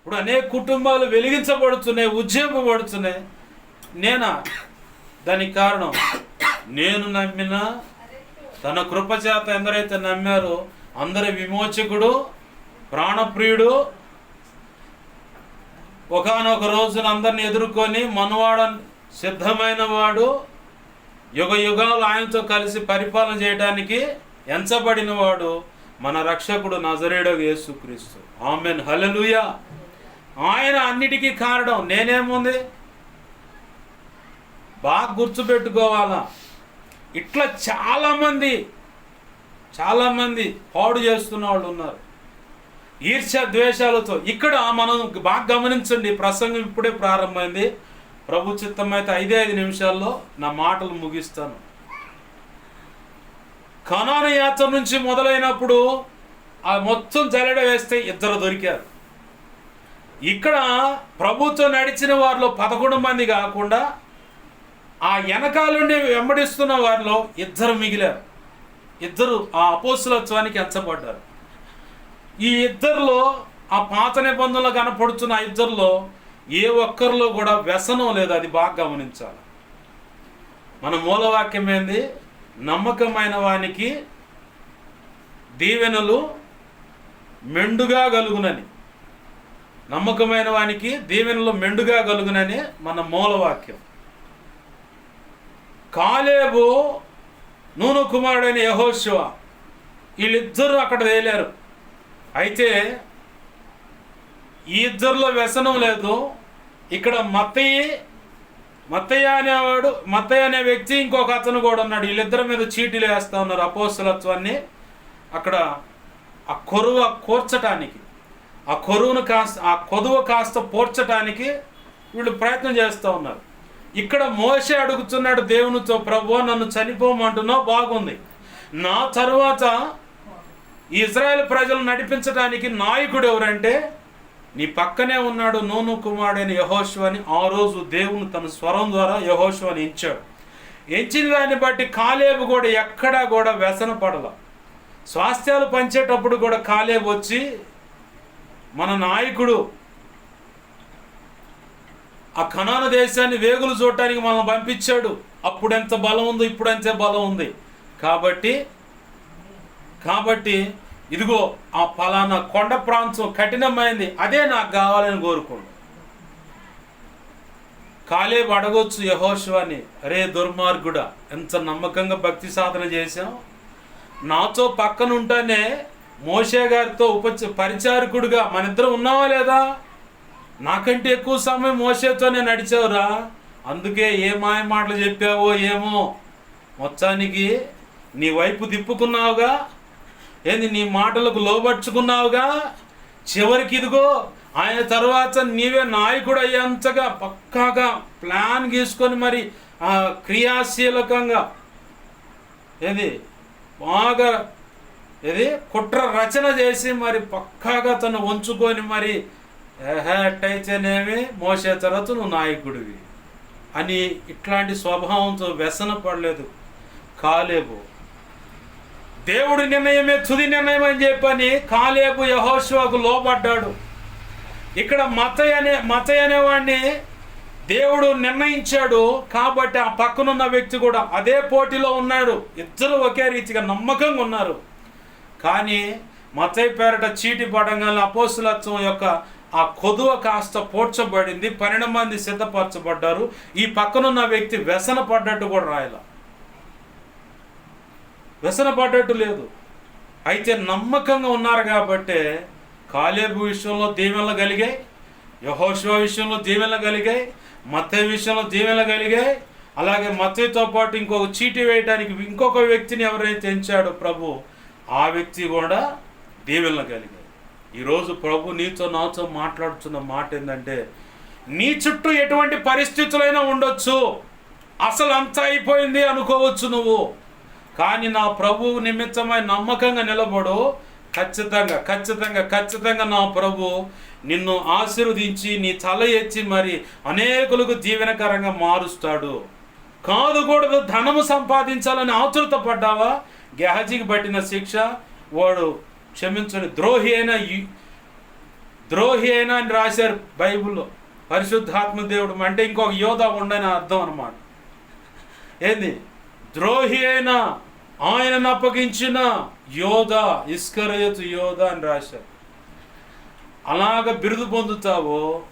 ఇప్పుడు అనేక కుటుంబాలు వెలిగించబడుతున్నాయి ఉజ్జింపబడుతున్నాయి నేనా? దానికి కారణం నేను నమ్మిన తన కృపచేత ఎందరైతే నమ్మారో అందరి విమోచకుడు ప్రాణప్రియుడు ఒకనొక రోజున అందరిని ఎదుర్కొని మనవాడ సిద్ధమైన వాడు యుగ యుగాలు ఆయనతో కలిసి పరిపాలన చేయడానికి ఎంచబడిన వాడు మన రక్షకుడు నజరేడో యేసుక్రీస్తు. ఆమెన్. హలలుయా ఆయన అన్నిటికీ కారణం నేనేముంది? బాగా గుర్తుపెట్టుకోవాలా? ఇట్లా చాలామంది చాలామంది పాడు చేస్తున్న వాళ్ళు ఉన్నారు. ఈర్ష్య ద్వేషాలతో ఇక్కడ మనం బాగా గమనించండి ప్రసంగం ఇప్పుడే ప్రారంభమైంది. ప్రభు చిత్తం అయితే ఐదే ఐదు నిమిషాల్లో నా మాటలు ముగిస్తాను. కనాన యాత్ర నుంచి మొదలైనప్పుడు ఆ మొత్తం జల్లెడ వేస్తే ఇద్దరు దొరికారు. ఇక్కడ ప్రభుత్వం నడిచిన వారిలో పదకొండు మంది కాకుండా ఆ వెనకాలండి వెంబడిస్తున్న వారిలో ఇద్దరు మిగిలారు. ఇద్దరు ఆ అపోసులత్వానికి ఎంచబడ్డారు. ఈ ఇద్దరిలో ఆ పాత నిబంధనలు కనపడుతున్న ఆ ఇద్దరిలో ఏ ఒక్కరిలో కూడా వ్యసనం లేదు అది బాగా గమనించాలి. మన మూలవాక్యం ఏంది? నమ్మకమైన వానికి దీవెనలు మెండుగా కలుగునని. నమ్మకమైన వానికి దీవెనలు మెండుగా కలుగునని మన మూలవాక్యం. కాలేబు నూను కుమారుడైన యహోశివ వీళ్ళిద్దరూ అక్కడ వేలేరు అయితే ఈ ఇద్దరిలో వ్యసనం లేదు. ఇక్కడ మత్తయ్య మత్తయ్య అనేవాడు మత్తయ్య అనే వ్యక్తి ఇంకొక అతను కూడా ఉన్నాడు. వీళ్ళిద్దరి మీద చీటీలు వేస్తూ ఉన్నారు అపోసలత్వాన్ని అక్కడ ఆ కొరువ కూర్చటానికి. ఆ కొరువును కాస్త ఆ కొదువ కాస్త పోర్చడానికి వీళ్ళు ప్రయత్నం చేస్తూ ఉన్నారు. ఇక్కడ మోసే అడుగుతున్నాడు దేవునితో ప్రభు నన్ను చనిపోమంటున్నావు బాగుంది. నా తరువాత ఇజ్రాయెల్ ప్రజలు నడిపించడానికి నాయకుడు ఎవరంటే నీ పక్కనే ఉన్నాడు నూను కుమారుడైన యహోశివని ఆ రోజు దేవుని తన స్వరం ద్వారా యహోశివని ఎంచాడు. ఎంచిన దాన్ని బట్టి కాలేబు కూడా ఎక్కడా కూడా వ్యసన పడల. స్వాస్థ్యాలు పంచేటప్పుడు కూడా కాలేబు వచ్చి మన నాయకుడు ఆ ఖనాన దేశాన్ని వేగులు చూడటానికి మనల్ని పంపించాడు. అప్పుడు ఎంత బలం ఉందో ఇప్పుడు అంతే బలం ఉంది. కాబట్టి కాబట్టి ఇదిగో ఆ ఫలానా కొండ ప్రాంతం కఠినమైంది. అదే నాకు కావాలని కోరుకోండి. కాలేబు అడగొచ్చు యహోశివాని అరే దుర్మార్గుడా ఎంత నమ్మకంగా భక్తి సాధన చేశాం నాతో పక్కన ఉంటేనే మోషే గారితో ఉపచ పరిచారకుడుగా మన ఇద్దరం ఉన్నావా లేదా? నాకంటే ఎక్కువ సమయం మోసేతోనే నడిచావురా. అందుకే ఏ మాయ మాటలు చెప్పావో ఏమో. మొత్తానికి నీ వైపు తిప్పుకున్నావుగా? ఏంది నీ మాటలకు లోబర్చుకున్నావుగా? చివరికి ఇదిగో ఆయన తర్వాత నీవే నాయకుడు అయ్యేంతగా పక్కాగా ప్లాన్ గీసుకొని మరి ఆ క్రియాశీలకంగా ఏది బాగా ఇది కుట్ర రచన చేసి మరి పక్కాగా తను ఉంచుకొని మరి ఏహే మోసే తర్వాత నువ్వు నాయకుడివి అని ఇట్లాంటి స్వభావంతో వ్యసన పడలేదు. కాలేబు దేవుడి నిర్ణయమే తుది నిర్ణయం అని చెప్పని కాలేబు యహోశివకు లోపడ్డాడు ఇక్కడ మతయ్య అనే మతయ్య అనేవాడిని దేవుడు నిర్ణయించాడు కాబట్టి ఆ పక్కనున్న వ్యక్తి కూడా అదే పోటీలో ఉన్నాడు. ఇద్దరు ఒకే రీతిగా నమ్మకంగా ఉన్నారు. కానీ మతయ్య పేరట చీటి పడంగానే అపోసులత్వం యొక్క ఆ కొదువ కాస్త పోడ్చబడింది. పన్నెండు మంది సిద్ధపరచబడ్డారు. ఈ పక్కనున్న వ్యక్తి వ్యసన పడ్డట్టు కూడా రాయాల. వ్యసన పడ్డట్టు లేదు. అయితే నమ్మకంగా ఉన్నారు కాబట్టే కాలేబు విషయంలో దీవెనలు కలిగాయి. యహోశివ విషయంలో దీవెనలు కలిగాయి. మత్తయ్య విషయంలో దీవెనలు కలిగాయి. అలాగే మత్తయ్యతో పాటు ఇంకొక చీటీ వేయడానికి ఇంకొక వ్యక్తిని ఎవరైతే ఎంచాడో ప్రభు ఆ వ్యక్తి కూడా దీవెనలు ఈరోజు ప్రభు నీతో నాతో మాట్లాడుతున్న మాట ఏంటంటే నీ చుట్టూ ఎటువంటి పరిస్థితులైనా ఉండొచ్చు. అసలు అంతా అయిపోయింది అనుకోవచ్చు నువ్వు. కానీ నా ప్రభు నిమిత్తమై నమ్మకంగా నిలబడు. ఖచ్చితంగా ఖచ్చితంగా ఖచ్చితంగా నా ప్రభు నిన్ను ఆశీర్వదించి నీ తల ఎత్తి మరి అనేకులకు జీవనకరంగా మారుస్తాడు. కాదు కూడా ధనము సంపాదించాలని ఆతృత పడ్డావా? గెహజీకి పట్టిన శిక్ష వాడు క్షమించని ద్రోహి అయిన యు- ద్రోహి అయినా అని రాశారు బైబిల్లో. పరిశుద్ధాత్మ దేవుడు అంటే ఇంకొక యోధ ఉండని అర్థం అన్నమాట. ఏంది? ద్రోహి అయినా ఆయనను అప్పగించిన యోధ ఇస్కరయతు యోధ అని రాశారు. అలాగ బిరుదు పొందుతావో?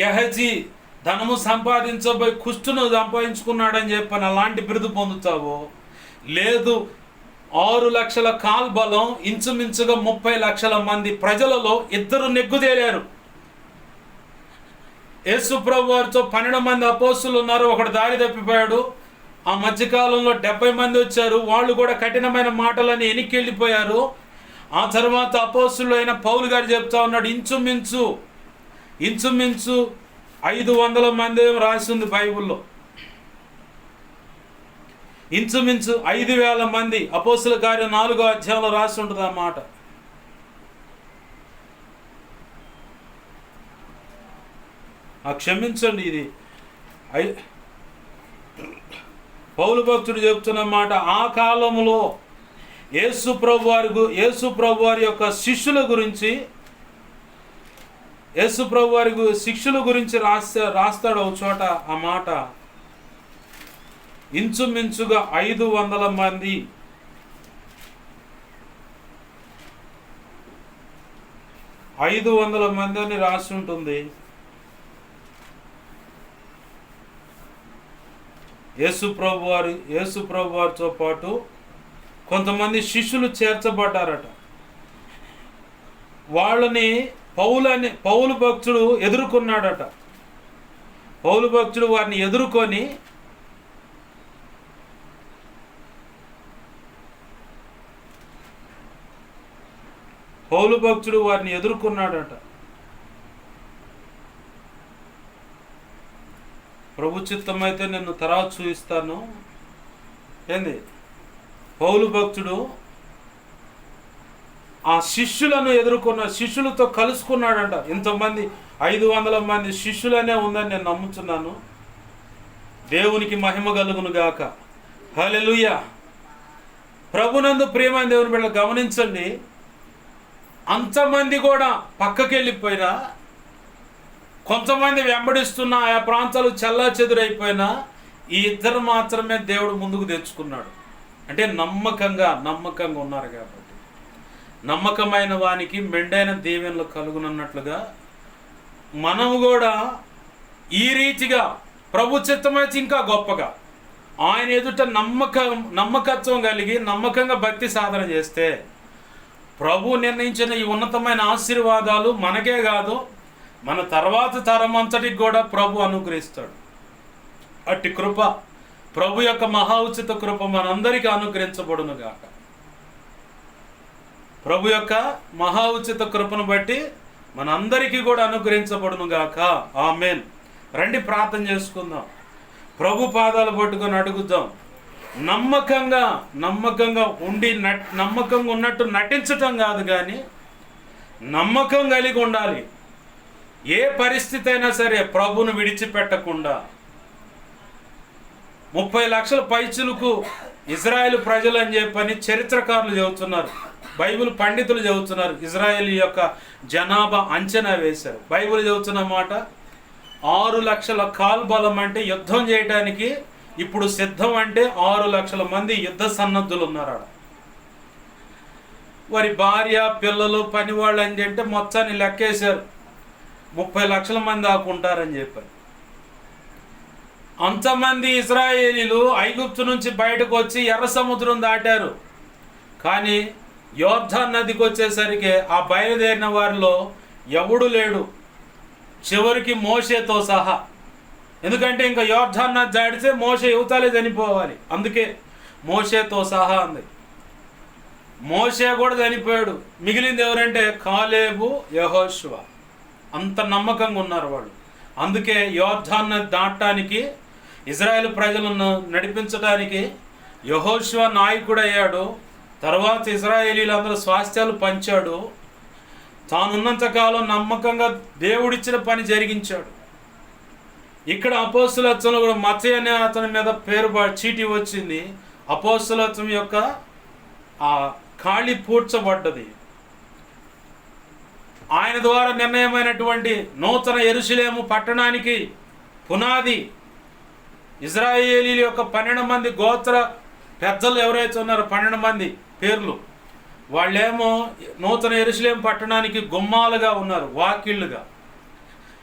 గెహజీ ధనము సంపాదించబోయి కుష్టును సంపాదించుకున్నాడని చెప్పని అలాంటి బిరుదు పొందుతావో? లేదు. ఆరు లక్షల కాల్ బలం ఇంచుమించుగా ముప్పై లక్షల మంది ప్రజలలో ఇద్దరు నెగ్గుదేలారు యేసుప్రభు వారితో పన్నెండు మంది అపోస్తులు ఉన్నారు ఒకడు దారి తప్పిపోయాడు. ఆ మధ్యకాలంలో డెబ్బై మంది వచ్చారు వాళ్ళు కూడా కఠినమైన మాటలని ఎనికి వెళ్ళిపోయారు ఆ తర్వాత అపోస్తులు అయిన పౌలు గారు చెప్తా ఉన్నాడు ఇంచుమించు ఇంచుమించు ఐదు వందల మంది రాసింది రాసి బైబిల్లో. ఇంచుమించు ఐదు వేల మంది అపోసుల కార్యం నాలుగో అధ్యాయంలో రాసి ఉంటుంది అన్నమాట క్షమించండి ఇది. ఐ పౌలు భక్తుడు చెప్తున్నమాట ఆ కాలంలో యేసు ప్రభు వారి యేసు ప్రభు వారి యొక్క శిష్యుల గురించి యేసు ప్రభు వారి శిష్యుల గురించి రాస్తా రాస్తాడు ఒక చోట ఆ మాట. ఇంచుమించుగా ఐదు వందల మంది ఐదు వందల మంది అని రాసి ఉంటుంది. యేసు ప్రభు వారి యేసు ప్రభు వారితో పాటు కొంతమంది శిష్యులు చేర్చబడ్డారట. వాళ్ళని పౌలు అని పౌలు భక్తుడు ఎదుర్కొన్నాడట. పౌలు భక్తుడు వారిని ఎదుర్కొని పౌలు భక్తుడు వారిని ఎదుర్కొన్నాడట. ప్రభు చిత్తమైతే నేను తర్వాత చూపిస్తాను ఏంది? పౌలు భక్తుడు ఆ శిష్యులను ఎదుర్కొన్న శిష్యులతో కలుసుకున్నాడంట. ఇంతమంది ఐదు వందల మంది శిష్యులనే ఉందని నేను నమ్ముతున్నాను. దేవునికి మహిమ కలుగును గాక. హల్లెలూయ. ప్రభునందు ప్రేమ దేవుని బిడ్డ గమనించండి. అంతమంది కూడా పక్కకి వెళ్ళిపోయినా కొంతమంది వెంబడిస్తున్న ఆయా ప్రాంతాలు చల్లా చెదురైపోయినా ఈ ఇద్దరు మాత్రమే దేవుడు ముందుకు తెచ్చుకున్నాడు. అంటే నమ్మకంగా నమ్మకంగా ఉన్నారు కాబట్టి. నమ్మకమైన వానికి మెండైన దీవెనలు కలుగునన్నట్లుగా మనము కూడా ఈ రీతిగా ప్రభు చిత్తమైతే ఇంకా గొప్పగా. ఆయన ఎదుట నమ్మకం నమ్మకత్వం కలిగి నమ్మకంగా భక్తి సాధన చేస్తే ప్రభు నిర్ణయించిన ఈ ఉన్నతమైన ఆశీర్వాదాలు మనకే కాదు మన తర్వాత తరం అంతటికి కూడా ప్రభు అనుగ్రహిస్తాడు. అట్టి కృప ప్రభు యొక్క మహా ఉచిత కృప మనందరికీ అనుగ్రహించబడును గాక. ప్రభు యొక్క మహా ఉచిత కృపను బట్టి మనందరికీ కూడా అనుగ్రహించబడును గాక. ఆమెన్. రండి ప్రార్థన చేసుకుందాం. ప్రభు పాదాలు పట్టుకొని అడుగుదాం. నమ్మకంగా నమ్మకంగా ఉండి నట్ నమ్మకంగా ఉన్నట్టు నటించటం కాదు కానీ నమ్మకం కలిగి ఉండాలి. ఏ పరిస్థితి అయినా సరే ప్రభును విడిచిపెట్టకుండా. ముప్పై లక్షల పైచులకు ఇజ్రాయెల్ ప్రజలు అని చెప్పని చరిత్రకారులు చెబుతున్నారు. బైబిల్ పండితులు చెబుతున్నారు. ఇజ్రాయెల్ యొక్క జనాభా అంచనా వేశారు. బైబిల్ చెబుతున్న మాట ఆరు లక్షల కాల్బలం అంటే యుద్ధం చేయడానికి ఇప్పుడు సిద్ధం అంటే ఆరు లక్షల మంది యుద్ధ సన్నద్ధులు ఉన్నారు ఆడ వారి భార్య పిల్లలు పనివాళ్ళు అని చెప్పి మొత్తాన్ని లెక్కేశారు. ముప్పై లక్షల మంది ఆకుంటారని చెప్పారు. అంతమంది ఇజ్రాయేలీలు ఐగుప్తు నుంచి బయటకు వచ్చి ఎర్ర సముద్రం దాటారు. కానీ యోర్ధాన్ నదికి వచ్చేసరికి ఆ బయలుదేరిన వారిలో ఎవడు లేడు. చివరికి మోషేతో సహా ఎందుకంటే ఇంకా యోర్ధాన్ నది దాడితే మోషే యువతలే చనిపోవాలి. అందుకే మోషేతో సహా అంది. మోషే కూడా చనిపోయాడు. మిగిలింది ఎవరంటే కాలేబు యహోశివ అంత నమ్మకంగా ఉన్నారు వాళ్ళు. అందుకే యోర్ధాన్ నది దాటడానికి ఇజ్రాయెల్ ప్రజలను నడిపించడానికి యహోశివ నాయకుడు అయ్యాడు తర్వాత ఇజ్రాయేలీలందరూ స్వాస్థ్యాలు పంచాడు. తానున్నంతకాలం నమ్మకంగా దేవుడిచ్చిన పని జరిగించాడు. ఇక్కడ అపోస్తులత్వంలో కూడా మత అనే అతని మీద పేరు చీటి చీటీ వచ్చింది. అపోస్తులత్వం యొక్క ఆ ఖాళీ పూడ్చబడ్డది. ఆయన ద్వారా నిర్ణయమైనటువంటి నూతన ఎరుసలేము పట్టణానికి పునాది. ఇజ్రాయేలీల యొక్క పన్నెండు మంది గోత్ర పెద్దలు ఎవరైతే ఉన్నారో పన్నెండు మంది పేర్లు వాళ్ళేమో నూతన ఎరుసలేం పట్టణానికి గుమ్మాలుగా ఉన్నారు వాకిళ్ళుగా.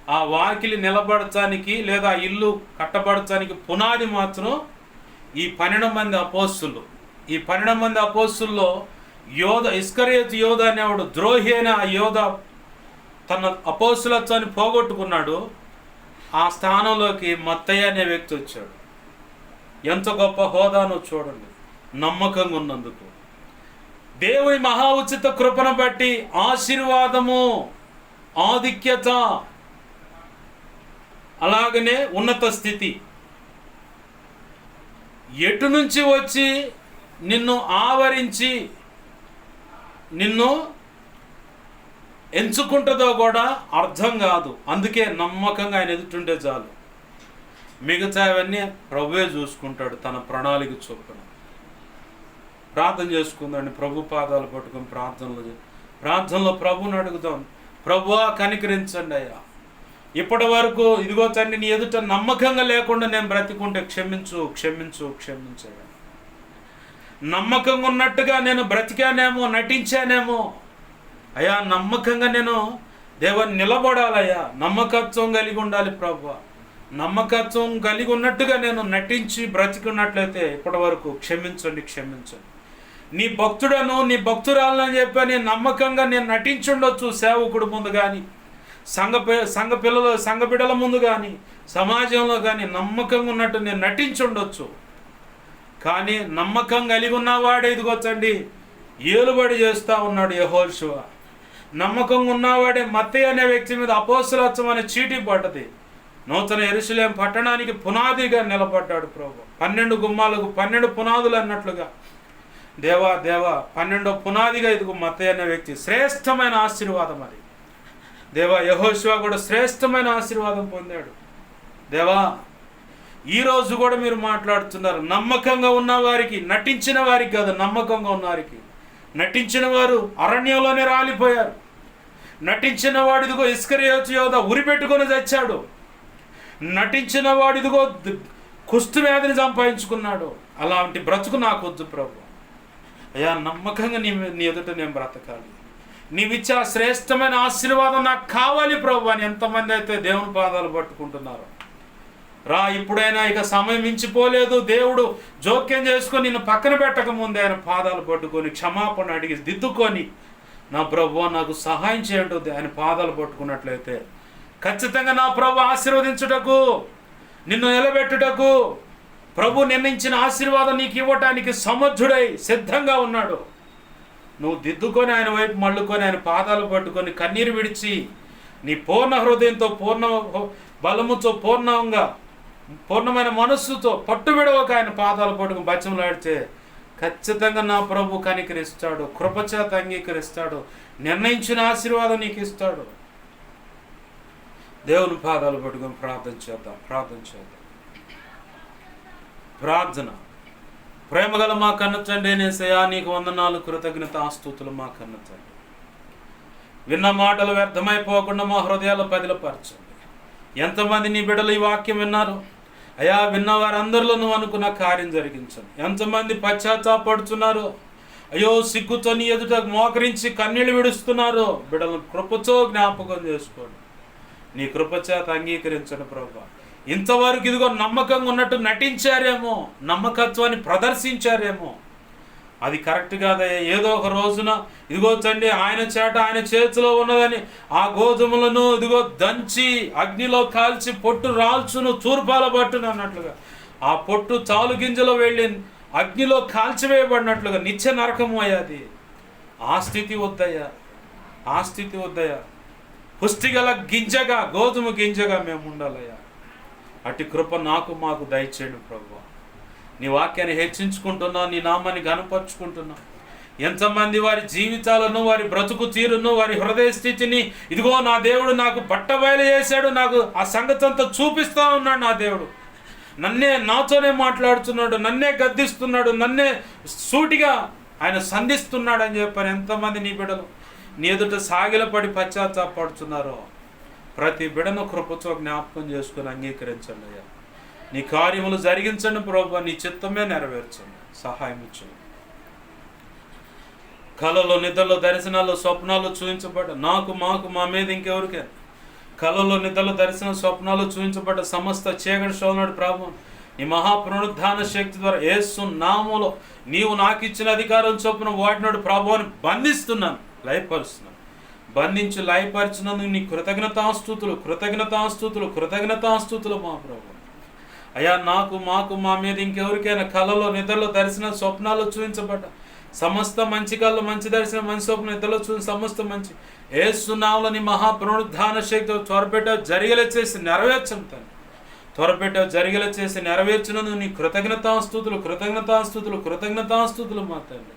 ఆ వాకిలి నిలబడటానికి లేదా ఇల్లు కట్టబడటానికి పునాది మాత్రం ఈ పన్నెండు మంది అపోస్తులు. ఈ పన్నెండు మంది అపోస్తుల్లో యోధ ఇస్కరేజ్ యోధ అనేవాడు ద్రోహి అనే ఆ యోధ తన అపోస్తులత్వాన్ని పోగొట్టుకున్నాడు. ఆ స్థానంలోకి మత్తయ్య అనే వ్యక్తి వచ్చాడు. ఎంత గొప్ప హోదానో చూడండి. నమ్మకంగా ఉన్నందుకు. దేవుని మహా ఉచిత కృపను బట్టి ఆశీర్వాదము ఆధిక్యత అలాగనే ఉన్నత స్థితి. ఎటు నుంచి వచ్చి నిన్ను ఆవరించి నిన్ను ఎంచుకుంటుందో కూడా అర్థం కాదు. అందుకే నమ్మకంగా ఆయన ఎదుటుండే చాలు. మిగతావన్నీ ప్రభువే చూసుకుంటాడు తన ప్రణాళిక చొప్పున. ప్రార్థన చేసుకుందండి ప్రభు పాదాలు పట్టుకొని ప్రార్థనలు ప్రార్థనలో ప్రభుని అడుగుదాం. ప్రభువా కనికరించండి అయ్యా. ఇప్పటి వరకు ఇదిగో తండ్రి నీ ఎదుట నమ్మకంగా లేకుండా నేను బ్రతికుంటే క్షమించు క్షమించు క్షమించగా నమ్మకంగా ఉన్నట్టుగా నేను బ్రతికానేమో నటించానేమో. అయ్యా నమ్మకంగా నేను దేవుని నిలబడాలయ్యా. నమ్మకత్వం కలిగి ఉండాలి ప్రభు. నమ్మకత్వం కలిగి ఉన్నట్టుగా నేను నటించి బ్రతికున్నట్లయితే ఇప్పటి వరకు క్షమించండి క్షమించండి. నీ భక్తుడను నీ భక్తురాలని చెప్పి నమ్మకంగా నేను నటించుండొచ్చు సేవకుడు ముందు కానీ సంఘ పి- సంఘ పిల్లల సంఘ బిడ్డల ముందు కానీ సమాజంలో కానీ నమ్మకంగా ఉన్నట్టు నేను నటించుండొచ్చు కానీ నమ్మకం కలిగి ఉన్నవాడే ఇదిగొచ్చండి ఏలుబడి చేస్తూ ఉన్నాడు యహోశివ నమ్మకంగా ఉన్నవాడే మత్తయ్య అనే వ్యక్తి మీద అపోసలత్వం అనే చీటీ పడ్డది. నూతన ఎరుసలేం పట్టణానికి పునాదిగా నిలబడ్డాడు ప్రభు. పన్నెండు గుమ్మాలకు పన్నెండు పునాదులు అన్నట్లుగా. దేవా దేవా పన్నెండో పునాదిగా ఇదిగో మత్తయ్య అనే వ్యక్తి శ్రేష్టమైన ఆశీర్వాదం అది. దేవా యహోశివ కూడా శ్రేష్టమైన ఆశీర్వాదం పొందాడు. దేవా ఈరోజు కూడా మీరు మాట్లాడుతున్నారు. నమ్మకంగా ఉన్న వారికి నటించిన వారికి కాదు నమ్మకంగా ఉన్న వారికి. నటించిన వారు అరణ్యంలోనే రాలిపోయారు. నటించిన వాడిదిగో ఇస్కరియోతు యోధ ఉరి పెట్టుకొని చచ్చాడు. నటించిన వాడిదిగో కుస్తు వ్యాధిని సంపాదించుకున్నాడు. అలాంటి బ్రతుకు నాకు వద్దు ప్రభు. అయ్యా నమ్మకంగా నీ నీ ఎదుట నేను బ్రతకాలి. నీవిచ్చే ఆ శ్రేష్టమైన ఆశీర్వాదం నాకు కావాలి ప్రభు అని ఎంతమంది అయితే దేవుని పాదాలు పట్టుకుంటున్నారు. రా ఇప్పుడైనా ఇక సమయం మించిపోలేదు. దేవుడు జోక్యం చేసుకొని నిన్ను పక్కన పెట్టక ముందే ఆయన పాదాలు పట్టుకొని క్షమాపణ అడిగి దిద్దుకొని నా ప్రభు నాకు సహాయం చేయండి ఆయన పాదాలు పట్టుకున్నట్లయితే ఖచ్చితంగా నా ప్రభు ఆశీర్వదించుటకు నిన్ను నిలబెట్టుటకు ప్రభు నిర్ణయించిన ఆశీర్వాదం నీకు ఇవ్వటానికి సమర్థుడై సిద్ధంగా ఉన్నాడు. నువ్వు దిద్దుకొని ఆయన వైపు మళ్ళుకొని ఆయన పాదాలు పట్టుకొని కన్నీరు విడిచి నీ పూర్ణ హృదయంతో పూర్ణ బలముతో పూర్ణంగా పూర్ణమైన మనస్సుతో పట్టు విడవక ఆయన పాదాలు పట్టుకుని బచ్చంలాడితే ఖచ్చితంగా నా ప్రభు కనికరిస్తాడు కృపచేత అంగీకరిస్తాడు నిర్ణయించిన ఆశీర్వాదం నీకు ఇస్తాడు. దేవుని పాదాలు పట్టుకొని ప్రార్థన చేద్దాం ప్రార్థన చేద్దాం. ప్రార్థన. ప్రేమగల మా కన్నచండి నేసయా నీకు వందనాలు కృతజ్ఞత ఆస్తుతులు మా కన్నచండి విన్న మాటలు వ్యర్థమైపోకుండా మా హృదయాలు బదిలపరచండి ఎంతమంది నీ బిడ్డలు ఈ వాక్యం విన్నారు? అయా విన్న వారందరిలో నువ్వు అనుకున్న కార్యం జరిగించండి. ఎంతమంది పశ్చాత్తాపడుతున్నారు? అయ్యో సిగ్గుతో నీ ఎదుట మోకరించి కన్నీళ్ళు విడుస్తున్నారు? బిడ్డలను కృపతో జ్ఞాపకం చేసుకోండి. నీ కృపచేత అంగీకరించండి ప్రభా. ఇంతవరకు ఇదిగో నమ్మకంగా ఉన్నట్టు నటించారేమో నమ్మకత్వాన్ని ప్రదర్శించారేమో. అది కరెక్ట్ కాదయ్యా. ఏదో ఒక రోజున ఇదిగో తండ్రి ఆయన చేట ఆయన చేతిలో ఉన్నదని ఆ గోధుమలను ఇదిగో దంచి అగ్నిలో కాల్చి పొట్టు రాల్చును తూర్పాల పట్టును అన్నట్లుగా. ఆ పొట్టు చాలు గింజలో వెళ్ళి అగ్నిలో కాల్చివేయబడినట్లుగా. నిత్య నరకము అయ్యాది ఆ స్థితి వద్దయ్యా. ఆ స్థితి వద్దయ్యా. పుష్టిగల గింజగా గోధుమ గింజగా మేము ఉండాలయ్యా. అటు కృప నాకు మాకు దయచేయండి ప్రభు. నీ వాక్యాన్ని హెచ్చించుకుంటున్నా నీ నామాన్ని గనపరుచుకుంటున్నా ఎంతమంది వారి జీవితాలను వారి బ్రతుకు తీరును వారి హృదయ స్థితిని ఇదిగో నా దేవుడు నాకు బట్టబయలు చేశాడు నాకు ఆ సంగతి అంతా చూపిస్తా ఉన్నాడు నా దేవుడు. నన్నే నాతోనే మాట్లాడుతున్నాడు నన్నే గద్దిస్తున్నాడు నన్నే సూటిగా ఆయన సంధిస్తున్నాడు అని చెప్పారు ఎంతమంది నీ బిడ్డలు. నీ ఎదుట సాగిలపడి పశ్చాత్తాపడుతున్నారో. ప్రతి బిడను కృపతో జ్ఞాపకం చేసుకుని అంగీకరించండి అయ్యా. నీ కార్యములు జరిగించండి ప్రభు నీ చిత్తమే నెరవేర్చండి. సహాయం ఇచ్చండి కళలో నిద్రలో దర్శనాలు స్వప్నాలు చూపించబడ్డ నాకు మాకు మా మీద ఇంకెవరికే? కళలో నిద్రలో దర్శన స్వప్నాలు చూపించబడ్డ సమస్త చీకటి శోధనాడు ప్రభు నీ మహాపునరుద్ధాన శక్తి ద్వారా ఏసు నామములో నీవు నాకు ఇచ్చిన అధికారం చొప్పున వాటినాడు ప్రభువుని బంధిస్తున్నాను లయపరుస్తున్నాను. బంధించి లయపరిచినందుకు నీ కృతజ్ఞతాస్థుతులు కృతజ్ఞతాస్థుతులు కృతజ్ఞతాస్థుతులు మా ప్రభు. అయ్యా నాకు మాకు మా మీద ఇంకెవరికైనా కళలో నిద్రలో దర్శన స్వప్నాలు చూపించబడ్డ. సమస్త మంచి కళ్ళు మంచి దర్శనం మంచి స్వప్నం నిద్రలో చూసిన సమస్త మంచి. ఏ సున్నావులని మహాప్రణుధాన శక్తి త్వరపెట్ట జరిగేలా చేసి నెరవేర్చం తండ్రి. త్వరపెట్ట జరిగేలా చేసి నెరవేర్చినందుకు నీ కృతజ్ఞతాస్థుతులు కృతజ్ఞతాస్థుతులు కృతజ్ఞతాస్థుతులు మా తండ్రి.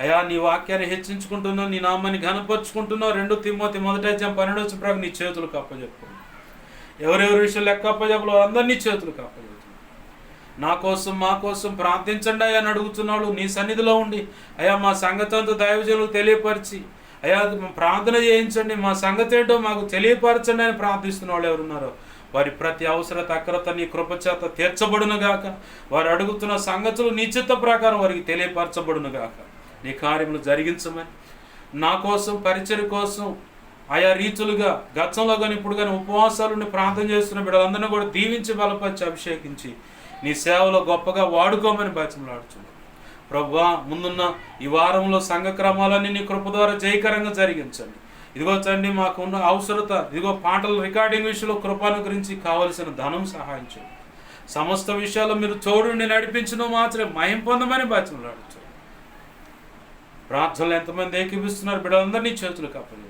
అయ్యా నీ వాక్యాన్ని హెచ్చించుకుంటున్నావు నీ నామాన్ని ఘనపరుచుకుంటున్నావు రెండు తిమ్మతి మొదట అధ్యాయం పన్నెండు వచ్చిన ప్రకారం నీ చేతులు కప్పజెప్పు. ఎవరెవరి విషయం లెక్క అప్పచెప్పలో అందరినీ చేతులు కప్పజెప్పు. నా కోసం మా కోసం ప్రార్థించండి అయ్యా అని అడుగుతున్నాడు నీ సన్నిధిలో ఉండి అయ్యా మా సంగతి దైవజనులకు తెలియపరిచి అయ్యా ప్రార్థన చేయించండి. మా సంగతి ఏంటో మాకు తెలియపరచండి అని ప్రార్థిస్తున్న వాళ్ళు ఎవరున్నారో. వారి ప్రతి అవసరత అక్రత నీ కృపచేత తీర్చబడునుగాక వారు అడుగుతున్న సంగతులు నిశ్చిత ప్రకారం వారికి తెలియపరచబడునుగాక గాక. నీ కార్యములు జరిగించమని. నా కోసం పరిచయ కోసం ఆయా రీతులుగా గతంలో కానీ ఇప్పుడు కానీ ఉపవాసాలు ప్రార్థన చేస్తున్న బిడ్డలందరినీ కూడా దీవించి బలపరిచి అభిషేకించి నీ సేవలో గొప్పగా వాడుకోమని బచమలాడుచున్నాను ప్రభా ముందున్న ఈ వారంలో సంఘ క్రమాలన్నీ నీ కృప ద్వారా జయకరంగా జరిగించండి. ఇదిగో తండ్రి మాకున్న అవసరత ఇదిగో పాటల రికార్డింగ్ విషయంలో కృపను గురించి కావలసిన ధనం సహాయం చేయండి. సమస్త విషయాల్లో మీరు చోడుని నడిపించడం మాత్రమే మహిం పొందమని బచమలాడుచు ప్రార్థనలు ఎంతమంది ఏకీపిస్తున్నారు బిడ్డలందరినీ చేతులు అప్పగించు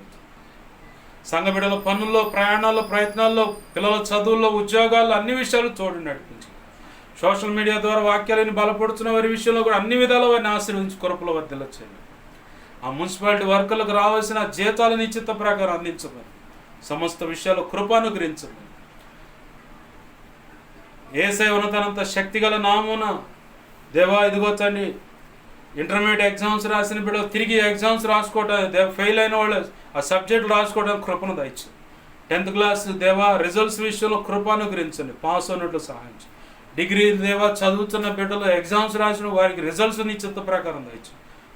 సంఘ బిడ్డల పనుల్లో ప్రయాణాల్లో ప్రయత్నాల్లో పిల్లల చదువుల్లో ఉద్యోగాల్లో అన్ని విషయాలు తోడు నడిపించి సోషల్ మీడియా ద్వారా వాక్యాలను బలపడుతున్న వారి విషయంలో కూడా అన్ని విధాల వారిని ఆశీర్వించి కొరపుల వర్దిల్లచేయండి ఆ మున్సిపాలిటీ వర్కర్లకు రావాల్సిన జీతాలు నిశ్చిత ప్రకారం అందించమని సమస్త విషయాలు కృప అనుగ్రహించమని. ఏసై ఉన్నతనంత శక్తిగల నామున దేవా ఇదిగో తండ్రి ఇంటర్మీడియట్ ఎగ్జామ్స్ రాసిన బిడ్డ తిరిగి ఎగ్జామ్స్ రాసుకోవటం ఫెయిల్ అయిన వాళ్ళు ఆ సబ్జెక్టులు రాసుకోవడానికి కృపను దయచు టెన్త్ క్లాస్ దేవా రిజల్ట్స్ విషయంలో కృప అనుగ్రహించండి. పాస్ అయినట్లు సహాయం డిగ్రీ దేవా చదువుతున్న బిడ్డలు ఎగ్జామ్స్ రాసిన వారికి రిజల్ట్స్ నీ చిత్త ప్రకారం దయచు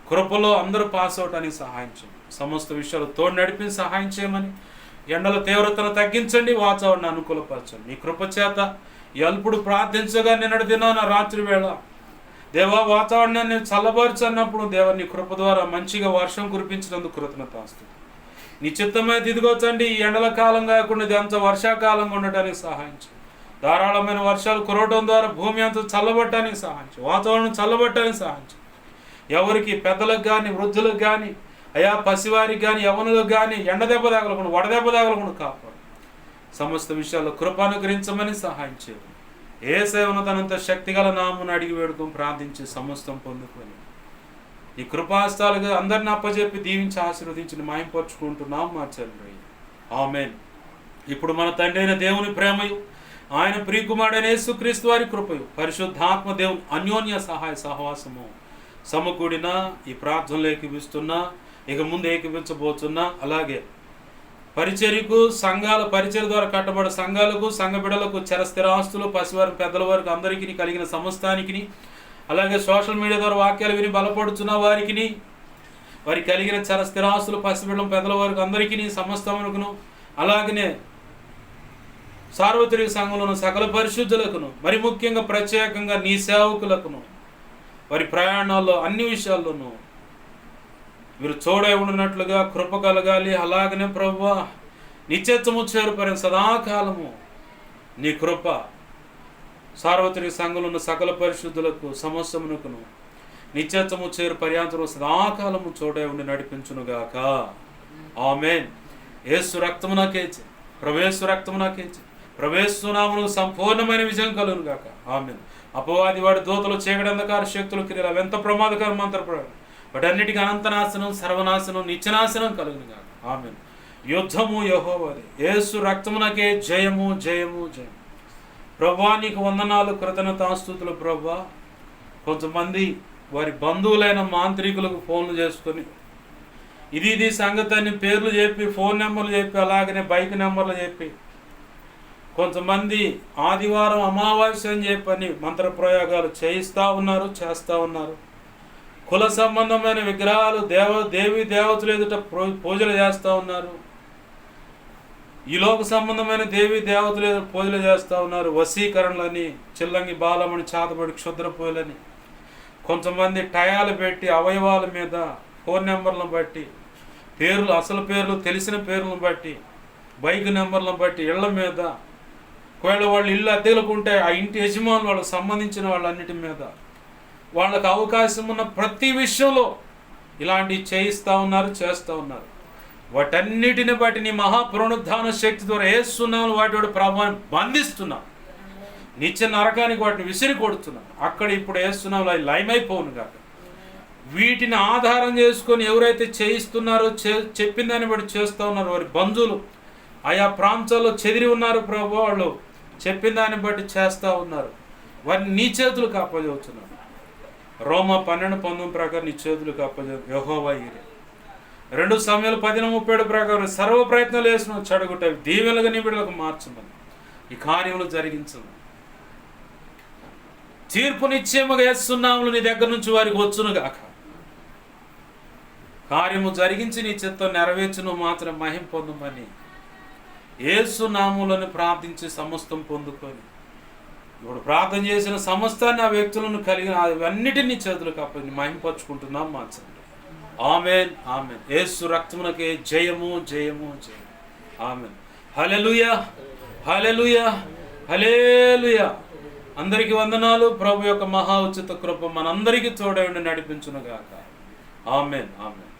కృపలో అందరూ పాస్ అవటానికి సహాయం చేయండి. సమస్త విషయాలు తోడు నడిపి సహాయం చేయమని ఎండల తీవ్రతను తగ్గించండి వాతావరణం అనుకూలపరచండి. మీ కృప చేత ఎల్పుడు ప్రార్థించగా నిన్నటి దినాన రాత్రి వేళ దేవా వాతావరణాన్ని చల్లబరుచన్నప్పుడు దేవ నీ కృప ద్వారా మంచిగా వర్షం కురిపించినందుకు కృతజ్ఞతాస్తుంది నీ చిత్తమైతే ఇదిగోచండి ఈ ఎండల కాలం కాకుండా ఇది అంత వర్షాకాలంగా ఉండటానికి సహాయం ధారాళమైన వర్షాలు కురవటం ద్వారా భూమి అంత చల్లబట్టడానికి సహాయం వాతావరణం చల్లబట్టడానికి సహాయించు. ఎవరికి పెద్దలకు కానీ వృద్ధులకు కానీ అయా పసివారికి కానీ యవనులకు కానీ ఎండ దెబ్బ తగలకుండా వడదెబ్బ తగలకుండా కాపాడు. సమస్త విషయాల్లో కృప అనుగ్రహించమని సహాయం చేయండి ఏ సేవనతనంత శక్తిగల నామును అడిగి వేడుకొని ప్రార్థించి సమస్తం పొందుకొని. ఈ కృపాస్తాలుగా అందరిని అప్పచెప్పి దీవించి ఆశీర్వదించి మాయంపరుచుకుంటున్నాం మా తండ్రి. ఆమెన్. ఇప్పుడు మన తండ్రి అయిన దేవుని ప్రేమయు ఆయన ప్రియకుమారుడైన యేసుక్రీస్తు వారి కృపయు పరిశుద్ధాత్మ దేవుని అన్యోన్య సహాయ సహవాసము సమకూడిన ఈ ప్రార్థనలు ఏకీపిస్తున్నా ఇక ముందు ఏకీపించబోతున్నా అలాగే పరిచర్యకు సంఘాల పరిచయ ద్వారా కట్టబడే సంఘాలకు సంఘ బిడలకు చర స్థిరాస్తులు పసివారి పెద్దల వరకు అందరికీ కలిగిన సమస్తానికి అలాగే సోషల్ మీడియా ద్వారా వాక్యాలు విని బలపడుతున్న వారికి వారికి కలిగిన చర స్థిరాస్తులు పసిబిడ్డం పెద్దల వరకు అందరికీ సమస్తమునకును అలాగనే సార్వత్రిక సంఘంలోను సకల పరిశుద్ధులకును మరి ముఖ్యంగా ప్రత్యేకంగా నీ సేవకులకును వారి ప్రయాణాల్లో అన్ని విషయాల్లోనూ మీరు చూడే ఉండినట్లుగా కృప కలగాలి. అలాగనే ప్రభు నిత్యత్వము చేరుపరిన సదాకాలము నీ కృప సార్వత్రిక సంఘంలో ఉన్న సకల పరిశుద్ధులకు సమస్తమునకును నిత్యత్వము చేరు పర్యాంతరం సదాకాలము చోడై ఉండి నడిపించునుగాక. ఆమెన్. ఏసు రక్తము నాకేచి ప్రవేశు రక్తము నాకేచి ప్రవేశనామును సంపూర్ణమైన విజయం కలుగును గాక ఆమెన్. అపవాది వాడి దూతలు చీకటి అంధకార శక్తులు క్రియలు అవి ఎంత ప్రమాదకరం మంత్రపడాలి వాటన్నిటికీ అనంతనాశనం సర్వనాశనం నిత్యనాశనం కలుగును కాదు ఆమె యుద్ధము యహోవది. ఏసు రక్తమునకే జయము జయము జయము. ప్రభా నీకు వందనాలు కృతజ్ఞతాస్తుతులు ప్రభా. కొంతమంది వారి బంధువులైన మాంత్రికులకు ఫోన్లు చేసుకొని ఇది ఇది సంగతి అని పేర్లు చెప్పి ఫోన్ నెంబర్లు చెప్పి అలాగనే బైక్ నెంబర్లు చెప్పి కొంతమంది ఆదివారం అమావాస్య అని చెప్పని మంత్రప్రయోగాలు చేయిస్తూ ఉన్నారు చేస్తూ ఉన్నారు. కుల సంబంధమైన విగ్రహాలు దేవ దేవి దేవతలు ఎదుట పూజలు చేస్తూ ఉన్నారు. ఈ లోక సంబంధమైన దేవి దేవతలు ఎదుట పూజలు చేస్తూ ఉన్నారు. వశీకరణలని చిల్లంగి బాలమని చాతబడి క్షుద్ర పూజలని. కొంతమంది టయాలు పెట్టి అవయవాల మీద ఫోన్ నెంబర్లను బట్టి పేర్లు అసలు పేర్లు తెలిసిన పేర్లను బట్టి బైక్ నెంబర్లను బట్టి ఇళ్ళ మీద ఒకవేళ వాళ్ళు ఇల్లు అద్దెలుకుంటే ఆ ఇంటి యజమానులు వాళ్ళకి సంబంధించిన వాళ్ళన్నిటి మీద వాళ్ళకి అవకాశం ఉన్న ప్రతి విషయంలో ఇలాంటివి చేయిస్తూ ఉన్నారు చేస్తూ ఉన్నారు. వాటన్నిటిని బట్టి నీ మహాపునరుద్ధాన శక్తి ద్వారా వేస్తున్నాము వాటి వాడి ప్రభావాన్ని బంధిస్తున్నావు నిత్య నరకానికి వాటిని విసిరి కొడుతున్నావు అక్కడ ఇప్పుడు వేస్తున్నావు అవి లయమైపోవును కాక వీటిని ఆధారం చేసుకొని ఎవరైతే చేయిస్తున్నారో చే చెప్పిన దాన్ని బట్టి చేస్తూ ఉన్నారు వారి బంధువులు. ఆయా ప్రాంతాల్లో చెదిరి ఉన్నారు ప్రభు వాళ్ళు. చెప్పిన దాన్ని బట్టి చేస్తూ ఉన్నారు. వారిని నీ చేతులు కాపాడవుతున్నారు రోమా పన్నెండు పంతొమ్మిది ప్రకారం నీ చేతులకు అప్పచె యహోవా ఇరే రెండు సమయాలు పదిన ముప్పై ఏడు ప్రకారం సర్వ ప్రయత్నాలు వేసిన చెడగొట్ట దీవెలుగా నిబిడలకు మార్చమని. ఈ కార్యములు జరిగించమని తీర్పు నిశ్చయముగా వేస్తున్నాములు నీ దగ్గర నుంచి వారికి వచ్చును గాక. కార్యము జరిగించి నీ చిత్తం నెరవేర్చును మాత్రం మహిం పొందమని. ఏసునాములను ప్రార్థించి సమస్తం పొందుకొని. ఇప్పుడు ప్రార్థన చేసిన సమస్తాన్ని ఆ వ్యక్తులను కలిగిన అవన్నిటినీ చేతులకు అప్పని మహింపరుచుకుంటున్నాం మార్చండి ఆమెన్ ఆమెన్. ఏసు రక్తమునకే జయము జయము జయము. ఆమెన్. హలెలుయ హలెలుయ హలేలుయ అందరికీ వందనాలు. ప్రభు యొక్క మహా ఉచిత కృప మనందరికీ తోడైండి నడిపించునుగాక. Amen amen.